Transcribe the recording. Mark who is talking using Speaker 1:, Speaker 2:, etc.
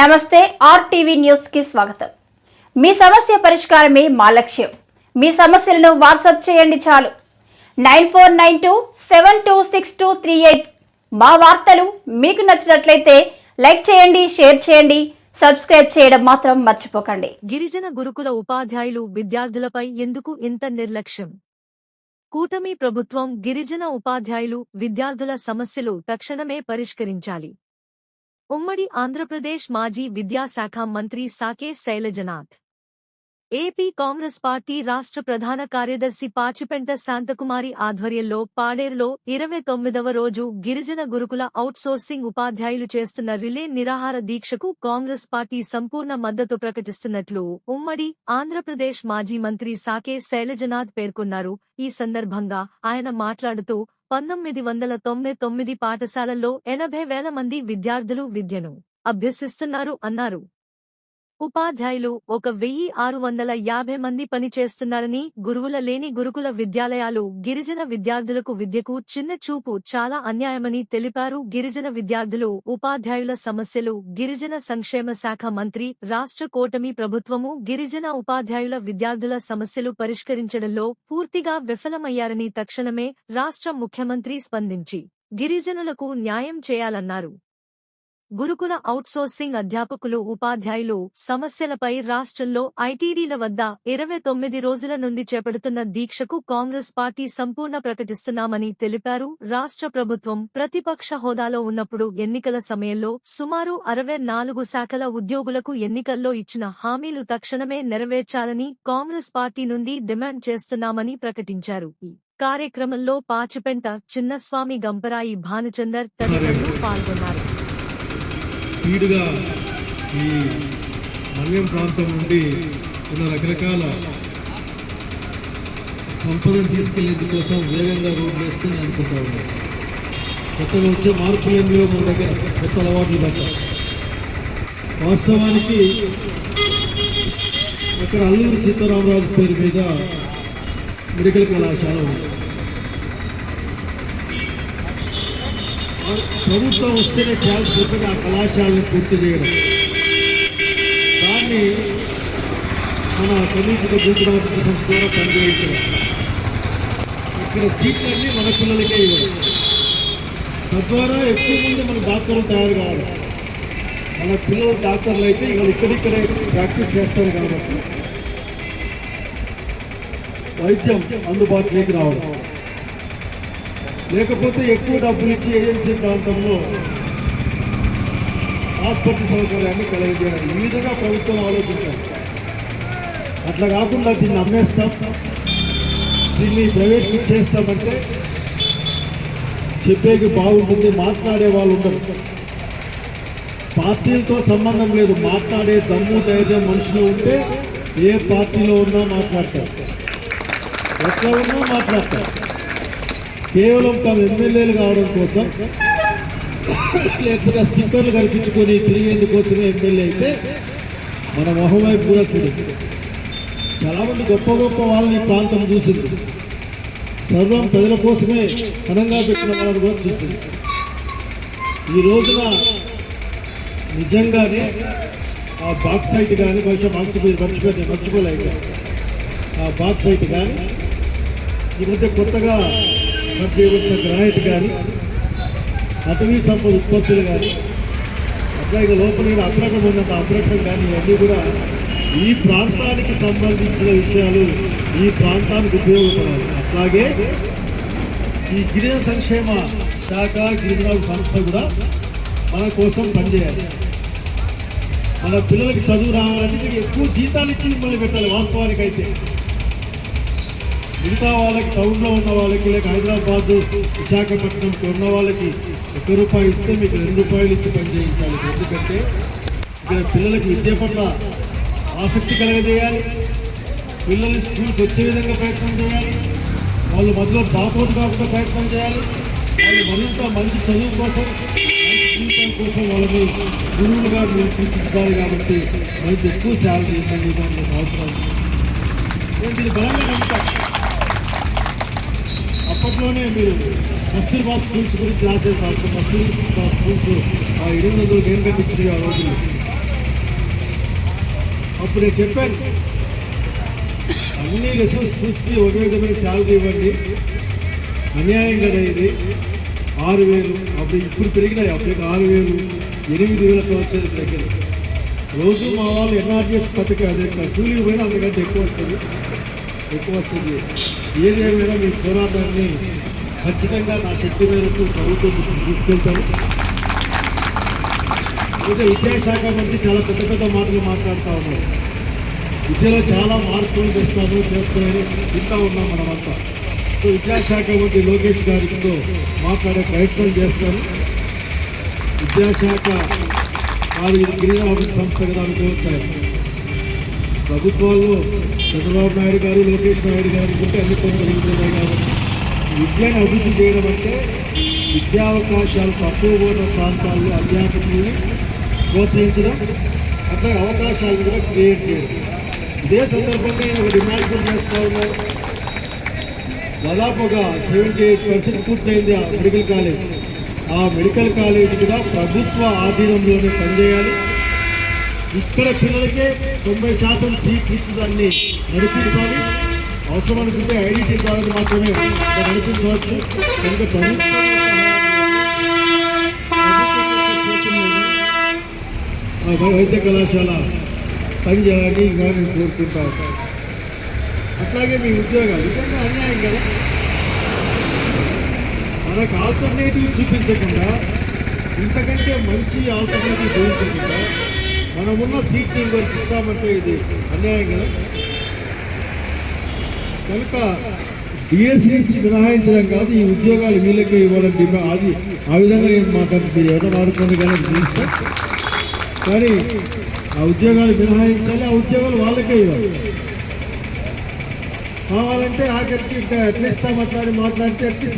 Speaker 1: నమస్తే ఆర్టీవీ న్యూస్కి స్వాగతం. మీ సమస్య పరిష్కారమే మా లక్ష్యం. మీ సమస్యలను వాట్సాప్ చేయండి చాలు. Nine four nine two seven two six two three eight మా వార్తలు మీకు నచ్చినట్లయితే లైక్ చేయండి షేర్ చేయండి సబ్స్క్రైబ్ చేయడం మాత్రం మర్చిపోకండి.
Speaker 2: గిరిజన గురుకుల ఉపాధ్యాయులు విద్యార్థులపై ఎందుకు ఇంత నిర్లక్ష్యం? కూటమి ప్రభుత్వం గిరిజన ఉపాధ్యాయులు విద్యార్థుల సమస్యలు తక్షణమే పరిష్కరించాలి. ఉమ్మడి ఆంధ్రప్రదేశ్ మాజీ విద్యాశాఖ మంత్రి Sake Sailajanath. AP Congress party రాష్ట్ర ప్రధాన కార్యదర్శి పాచిపెంట శాంతకుమారి ఆధ్వర్యంలో పాడేరులో ఇరవై తొమ్మిదవ రోజు గిరిజన గురుకుల అవుట్సోర్సింగ్ ఉపాధ్యాయులు చేస్తున్న రిలే నిరాహార దీక్షకు కాంగ్రెస్ పార్టీ సంపూర్ణ మద్దతు ప్రకటిస్తున్నట్లు ఉమ్మడి ఆంధ్రప్రదేశ్ మాజీ మంత్రి సాకే శైలజనాథ్ పేర్కొన్నారు. ఈ సందర్భంగా ఆయన మాట్లాడుతూ పంతొమ్మిది వందల తొంభై తొమ్మిది పాఠశాలల్లో ఎనభై వేల మంది విద్యార్థులు విద్యను అభ్యసిస్తున్నారు అన్నారు. ఉపాధ్యాయులు ఒక వెయ్యి ఆరు వందల యాభై మంది పనిచేస్తున్నారని గురువుల లేని గురుకుల విద్యాలయాలు గిరిజన విద్యార్థులకు విద్యకు చిన్న చూపు చాలా అన్యాయమని తెలిపారు. గిరిజన విద్యార్థులు ఉపాధ్యాయుల సమస్యలు గిరిజన సంక్షేమ శాఖ మంత్రి రాష్ట్ర కూటమి ప్రభుత్వము గిరిజన ఉపాధ్యాయుల విద్యార్థుల సమస్యలు పరిష్కరించడంలో పూర్తిగా విఫలమయ్యారని తక్షణమే రాష్ట్ర ముఖ్యమంత్రి స్పందించి గిరిజనులకు న్యాయం చేయాలన్నారు. గురుకుల అవుట్సోర్సింగ్ అధ్యాపకులు ఉపాధ్యాయులు సమస్యలపై రాష్ట్రంలో ఐటీడీల వద్ద ఇరవై తొమ్మిది రోజుల నుండి చేపడుతున్న దీక్షకు కాంగ్రెస్ పార్టీ సంపూర్ణ ప్రకటిస్తున్నామని తెలిపారు. రాష్ట్ర ప్రభుత్వం ప్రతిపక్ష హోదాలో ఉన్నప్పుడు ఎన్నికల సమయంలో సుమారు అరవై నాలుగు శాఖల ఉద్యోగులకు ఎన్నికల్లో ఇచ్చిన హామీలు తక్షణమే నెరవేర్చాలని కాంగ్రెస్ పార్టీ నుండి డిమాండ్ చేస్తున్నామని ప్రకటించారు. ఈ కార్యక్రమంలో పాచిపెంట చిన్నస్వామి గంపరాయి భానుచందర్ తదితరులు పాల్గొన్నారు.
Speaker 3: స్పీడ్గా ఈ మన్యం ప్రాంతం నుండి ఉన్న రకరకాల సంపదను తీసుకెళ్ళేందుకోసం వేగంగా రోడ్లు వేస్తుంది అనుకుంటా ఉన్నాం కొత్తగా వచ్చే మార్పులు మన దగ్గర కొత్త అలవాట్లు తప్ప వాస్తవానికి అక్కడ అల్లూరు సీతారామరాజు పేరు మీద మెడికల్ కళాశాల ఉంది. ప్రభుత్వం వస్తేనే చాలా చక్కగా ఆ కళాశాలను పూర్తి చేయడం. దాన్ని మన సమీప గుజరాత్ సంస్థ ద్వారా పనిచేయించడం ఇక్కడ సీట్లన్నీ మన పిల్లలకే ఇవ్వడం. తద్వారా ఎక్కువ మంది మన డాక్టర్లు తయారు కావాలి. మన పిల్లలు డాక్టర్లు అయితే ఇవాళ ఇక్కడిక్కడే ప్రాక్టీస్ చేస్తారు కాబట్టి. వైద్యం అందుబాటులోకి రావడం. లేకపోతే ఎక్కువ డబ్బులు ఇచ్చి ఏజెన్సీ ప్రాంతంలో ఆసుపత్రి సౌకర్యాన్ని కలిగజేయాలి. ఈ విధంగా ప్రభుత్వం ఆలోచించాలి. అట్లా కాకుండా దీన్ని అమ్మేస్తాం. దీన్ని ప్రైవేట్ చేస్తామంటే చెప్పేకి బాగుంటుంది మాట్లాడే వాళ్ళు ఉండరు. పార్టీలతో సంబంధం లేదు. మాట్లాడే దమ్ము ధైర్యం మనుషులు ఉంటే ఏ పార్టీలో ఉన్నా మాట్లాడతారు. ఎట్లా ఉన్నా మాట్లాడతారు. కేవలం తాము ఎమ్మెల్యేలు కావడం కోసం లేకపోతే స్టిక్కర్లు కల్పించుకొని తిరిగేందుకోసమే ఎమ్మెల్యే అయితే మన మొహవైపు కూడా చూడండి చాలామంది గొప్ప గొప్ప వాళ్ళని ప్రాంతం చూసింది. సర్వం ప్రజల కోసమే ఘనంగా పెట్టిన వాళ్ళని కూడా చూసింది. ఈ రోజున నిజంగానే ఆ బాక్స్ సైట్ కానీ బహుశా బాక్స్ మీరు మర్చిపోతే మర్చిపోలేక ఆ బాక్స్ సైట్ కానీ ఈ మధ్య కొత్తగా కట్ గ్రానైట్ కానీ అటవీ సంపద ఉత్పత్తులు కానీ అట్లాగే లోపల అప్రకం ఉన్నంత అప్రకం కానీ ఇవన్నీ కూడా ఈ ప్రాంతానికి సంబంధించిన విషయాలు ఈ ప్రాంతానికి ఉపయోగపడాలి. అట్లాగే ఈ గిరిజన సంక్షేమ శాఖ గిరిజన సంస్థ కూడా మన కోసం పనిచేయాలి. మన పిల్లలకి చదువు రావాలంటే ఎక్కువ జీతాలు ఇచ్చి మిమ్మల్ని పెట్టాలి వాస్తవానికి అయితే మిగతా వాళ్ళకి టౌన్లో ఉన్న వాళ్ళకి లేక హైదరాబాద్ విశాఖపట్నంకి ఉన్న వాళ్ళకి ఒక రూపాయి ఇస్తే మీకు రెండు రూపాయలు ఇచ్చి పని చేయించాలి. ఎందుకంటే ఇక్కడ పిల్లలకి విద్య పట్ల ఆసక్తి కలగజేయాలి. పిల్లలు స్కూల్కి వచ్చే విధంగా ప్రయత్నం చేయాలి. వాళ్ళు మధ్యలో డ్రాప్అవుట్ కాకుండా ప్రయత్నం చేయాలి. వాళ్ళు మరింత మంచి చదువు కోసం జీవితం కోసం వాళ్ళని గురువులుగా మీరు తీర్చిదిద్దాలి కాబట్టి మరింత ఎక్కువ శాలరీ ఇవ్వండి దానికి సంవత్సరాలు నేను దీన్ని బలంగా నమ్ముతాను కస్తూర్బా స్కూల్స్ గురించి రాసేది నాకు మా స్కూల్స్ ఆ ఎనిమిది వందలు నేను కనిపించింది ఆ రోజుల్లో అప్పుడు నేను చెప్పాను అన్ని రిసోర్స్ స్కూల్స్కి ఒకే విధమైన శాలరీ ఇవ్వండి. అన్యాయం కదా ఇది ఆరు వేలు అప్పుడు ఇప్పుడు పెరిగినాయి అప్పటికి ఆరు వేలు ఎనిమిది వేలతో వచ్చేది దగ్గర. రోజు మా వాళ్ళు ఎన్ఆర్జీఎస్ పథకం అదే కూలికి పోయినా అంతకంటే ఎక్కువ వస్తుంది. ఎక్కువ వస్తుంది. ఏది ఏమైనా మీ పోరాటాన్ని ఖచ్చితంగా నా శక్తి మేరకు ప్రభుత్వం దృష్టికి తీసుకెళ్తాను అయితే విద్యాశాఖ మంత్రి చాలా పెద్ద పెద్ద మాటలు మాట్లాడుతూ ఉన్నారు. విద్యలో చాలా మార్పులు తెస్తాను చేస్తానని వింటా ఉన్నాం మనమంతా. సో విద్యాశాఖ మంత్రి లోకేష్ గారితో మాట్లాడే ప్రయత్నం చేస్తాను. విద్యాశాఖ వారు గిరిజనాభివృద్ధి సంస్థ కదా అనుకోవచ్చాయి ప్రభుత్వాల్లో చంద్రబాబు నాయుడు గారు లోకేష్ నాయుడు గారు ఉంటే అన్ని పనులు జరుగుతున్నాయి కాబట్టి విద్యను అభివృద్ధి చేయడం అంటే విద్యా అవకాశాలు తక్కువ ఉన్న ప్రాంతాల్లో అధ్యాపకుల్ని ప్రోత్సహించడం అట్లా అవకాశాలు కూడా క్రియేట్ చేయడం. ఇదే సందర్భంగా నేను ఒక డిమాండ్ కూడా చేస్తూ ఉన్నాను దాదాపుగా సెవెంటీ ఎయిట్ పర్సెంట్ పూర్తయింది ఆ మెడికల్ కాలేజ్. ఆ మెడికల్ కాలేజ్ కూడా ప్రభుత్వ ఆధీనంలోనే పనిచేయాలి. ఇక్కడ పిల్లలకే తొంభై శాతం సీట్లు ఇచ్చి దాన్ని నడిపించాలి. అవసరం అనుకుంటే ఐడెంటిటీ ద్వారా మాత్రమే నడిపించవచ్చు. కనుక ప్రభుత్వం వైద్య కళాశాల పనిచేయాలని ఇంకా నేను కోరుకుంటా ఉంటాను. అట్లాగే మీ ఉద్యోగాలు నిజంగా అన్యాయం కదా? మనకు ఆల్టర్నేటివ్ చూపించకుండా ఇంతకంటే మంచి ఆల్టర్నేటివ్ చూపించకుండా మనమున్న సీట్ వర్క్ ఇస్తామంటే ఇది అన్యాయం కదా? కనుక డిఎస్సి నుంచి మినహాయించడం కాదు ఈ ఉద్యోగాలు వీళ్ళకి ఇవ్వడం అది ఆ విధంగా నేను మాట్లాడుతుంది. మీరు వాడుకోండి కానీ చూస్తే. కానీ ఆ ఉద్యోగాలు మినహాయించాలి ఆ ఉద్యోగాలు వాళ్ళకే ఇవ్వాలి. కావాలంటే ఆఖరికి ఇంకా ఎట్లా ఇస్తామట్లాడి మాట్లాడితే ఎట్లా